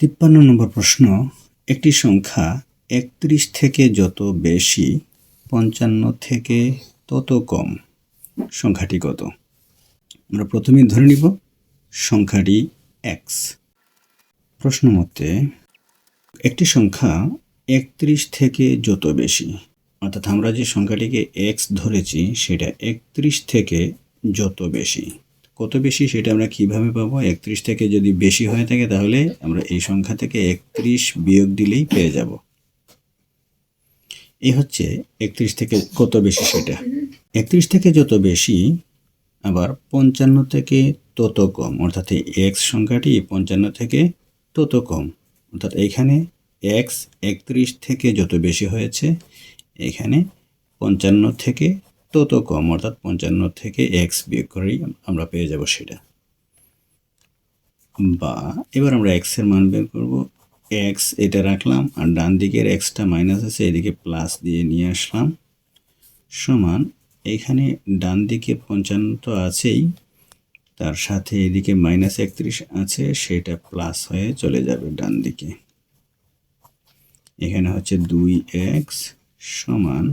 তিপ্পান্ন নম্বর প্রশ্ন, একটি সংখ্যা একত্রিশ থেকে যত বেশি, পঞ্চান্ন থেকে তত কম, সংখ্যাটি কত? আমরা প্রথমেই ধরে নিব, সংখ্যাটি এক্স প্রশ্ন মতে, একটি সংখ্যা একত্রিশ থেকে যত বেশি, অর্থাৎ আমরা যে সংখ্যাটিকে এক্স ধরেছি, সেটা একত্রিশ থেকে যত বেশি। কত বেশি সেটা আমরা কীভাবে পাবো? একত্রিশ থেকে যদি বেশি হয়ে থাকে তাহলে আমরা এই সংখ্যা থেকে একত্রিশ বিয়োগ দিলেই পেয়ে যাব। এই হচ্ছে একত্রিশ থেকে কত বেশি সেটা। একত্রিশ থেকে যত বেশি, আবার পঞ্চান্ন থেকে তত কম। অর্থাৎ এক্স সংখ্যাটি পঞ্চান্ন থেকে তত কম। অর্থাৎ এখানে এক্স একত্রিশ থেকে যত বেশি হয়েছে, এখানে পঞ্চান্ন থেকে তত কম, অর্থাৎ পঞ্চান্ন থেকে এক্স বিয়োগ করেই আমরা পেয়ে যাব সেটা। বা এবার আমরা এক্সের মান বের করব। এক্স এটা রাখলাম, আর ডান দিকের এক্সটা মাইনাস আছে, এদিকে প্লাস দিয়ে নিয়ে আসলাম। সমান, এখানে ডান দিকে পঞ্চান্ন তো আছেই, তার সাথে এদিকে মাইনাস একত্রিশ আছে, সেটা প্লাস হয়ে চলে যাবে ডান দিকে। এখানে হচ্ছে দুই এক্স সমান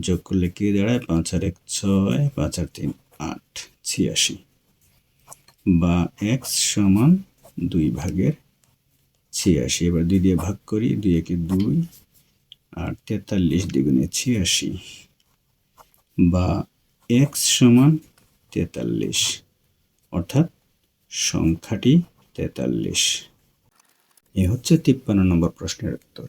যোগ করলে কি দাঁড়ায়? পাঁচ আর এক ছয়, পাঁচ আর তিন, আট, ছিয়াশি। বা এক্স সমান দুই ভাগের ছিয়াশি। এবার দুই দিয়ে ভাগ করি, দুই একে দুই, আর তেতাল্লিশ দ্বিগুণে ছিয়াশি। বা এক্স সমান তেতাল্লিশ, অর্থাৎ সংখ্যাটি তেতাল্লিশ। এ হচ্ছে তিপ্পান্ন নম্বর প্রশ্নের উত্তর।